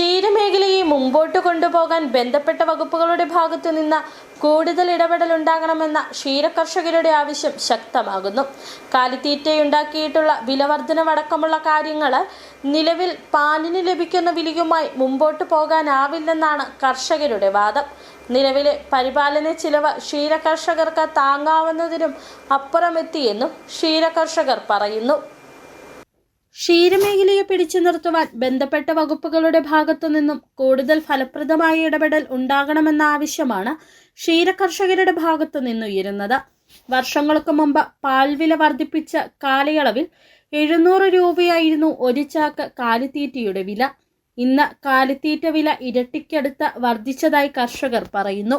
ക്ഷീരമേഖലയെ മുമ്പോട്ട് കൊണ്ടുപോകാൻ ബന്ധപ്പെട്ട വകുപ്പുകളുടെ ഭാഗത്തു നിന്ന് കൂടുതൽ ഇടപെടൽ ഉണ്ടാകണമെന്ന ക്ഷീരകർഷകരുടെ ആവശ്യം ശക്തമാകുന്നു. കാലിത്തീറ്റയുണ്ടാക്കിയിട്ടുള്ള വിലവർധനമടക്കമുള്ള കാര്യങ്ങൾ നിലവിൽ പാലിന് ലഭിക്കുന്ന വിലയുമായി മുമ്പോട്ട് പോകാനാവില്ലെന്നാണ് കർഷകരുടെ വാദം. നിലവിലെ പരിപാലന ചിലവ് ക്ഷീരകർഷകർക്ക് താങ്ങാവുന്നതിനും അപ്പുറമെത്തിയെന്നും ക്ഷീരകർഷകർ പറയുന്നു. ക്ഷീരമേഖലയെ പിടിച്ചു നിർത്തുവാൻ ബന്ധപ്പെട്ട വകുപ്പുകളുടെ ഭാഗത്തു നിന്നും കൂടുതൽ ഫലപ്രദമായ ഇടപെടൽ ഉണ്ടാകണമെന്ന ആവശ്യമാണ് ക്ഷീരകർഷകരുടെ ഭാഗത്തു നിന്നുയരുന്നത് വർഷങ്ങൾക്ക് മുമ്പ് പാൽവില വർദ്ധിപ്പിച്ച കാലയളവിൽ എഴുന്നൂറ് രൂപയായിരുന്നു ഒരു ചാക്ക് കാലിത്തീറ്റയുടെ വില. ഇന്ന് കാലിത്തീറ്റ വില ഇരട്ടിക്കടുത്ത് വർദ്ധിച്ചതായി കർഷകർ പറയുന്നു.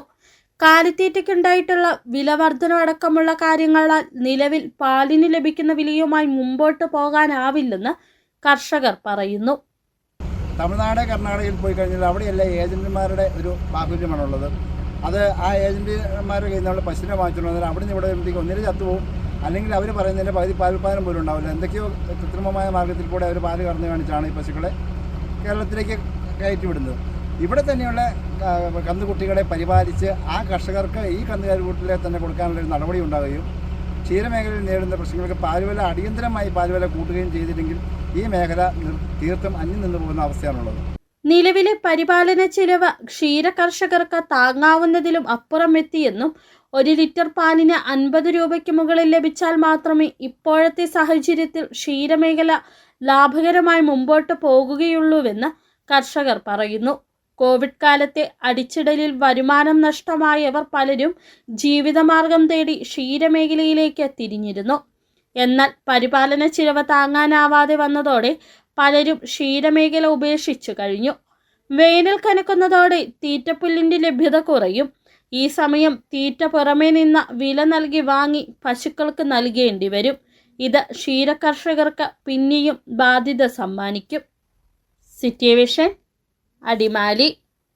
കാലിത്തീറ്റയ്ക്കുണ്ടായിട്ടുള്ള വിലവർധന അടക്കമുള്ള കാര്യങ്ങളാൽ നിലവിൽ പാലിന് ലഭിക്കുന്ന വിലയുമായി മുമ്പോട്ട് പോകാനാവില്ലെന്ന് കർഷകർ പറയുന്നു. തമിഴ്നാട് കർണാടകയിൽ പോയി കഴിഞ്ഞാൽ അവിടെയല്ല ഏജന്റുമാരുടെ ഒരു പ്രാബല്യമാണുള്ളത് അത് ആ ഏജന്റുമാരുടെ കയ്യിൽ നമ്മൾ പശുവിനെ വാങ്ങിച്ചിട്ടുണ്ട് അവിടെ നിന്ന് ഇവിടെ വരുമ്പോഴത്തേക്ക് ഒന്നിന് ചത്തുപോകും അല്ലെങ്കിൽ അവർ പറയുന്നതിന്റെ പകുതി പാലുൽപാദനം പോലും ഉണ്ടാവില്ല. എന്തൊക്കെയോ കൃത്രിമമായ മാർഗത്തിൽ കൂടെ അവർ പാൽ കറന്നു കാണിച്ചാണ് ഈ പശുക്കളെ കേരളത്തിലേക്ക് കയറ്റിവിടുന്നത്. ഇവിടെ തന്നെയുള്ള കന്നുകുട്ടികളെ പരിപാലിച്ച് ആ കർഷകർക്ക് ഈ കന്നുകാലിക്കൂട്ടിലെ തന്നെ കൊടുക്കാനുള്ള ഒരു നടപടി ഉണ്ടാവുകയും ക്ഷീരമേഖലയിൽ നേരിടുന്ന പ്രശ്നങ്ങൾക്ക് പാലുവില അടിയന്തരമായി പാലുവില കൂട്ടുകയും ചെയ്തില്ലെങ്കിൽ ഈ മേഖല തീർത്തും അന്യം നിന്ന് പോകുന്ന അവസ്ഥയാണുള്ളത്. നിലവിലെ പരിപാലന ചെലവ് ക്ഷീര കർഷകർക്ക് താങ്ങാവുന്നതിലും അപ്പുറം എത്തിയെന്നും ഒരു ലിറ്റർ പാലിന് അൻപത് രൂപയ്ക്ക് മുകളിൽ ലഭിച്ചാൽ മാത്രമേ ഇപ്പോഴത്തെ സാഹചര്യത്തിൽ ക്ഷീരമേഖല ലാഭകരമായി മുമ്പോട്ട് പോകുകയുള്ളൂവെന്ന് കർഷകർ പറയുന്നു. കോവിഡ് കാലത്തെ അടിച്ചിടലിൽ വരുമാനം നഷ്ടമായവർ പലരും ജീവിതമാർഗം തേടി ക്ഷീരമേഖലയിലേക്ക് തിരിഞ്ഞിരുന്നു. എന്നാൽ പരിപാലന ചിലവ് താങ്ങാനാവാതെ വന്നതോടെ പലരും ക്ഷീരമേഖല ഉപേക്ഷിച്ചു കഴിഞ്ഞു. വേനൽ കനക്കുന്നതോടെ തീറ്റപ്പുല്ലിന്റെ ലഭ്യത കുറയും. ഈ സമയം തീറ്റ പുറമേ നിന്ന വില നൽകി വാങ്ങി പശുക്കൾക്ക് നൽകേണ്ടി വരും. ഇത് ക്ഷീരകർഷകർക്ക് പിന്നെയും ബാധ്യത സമ്മാനിക്കും. സിറ്റുവേഷൻ അടിമാലി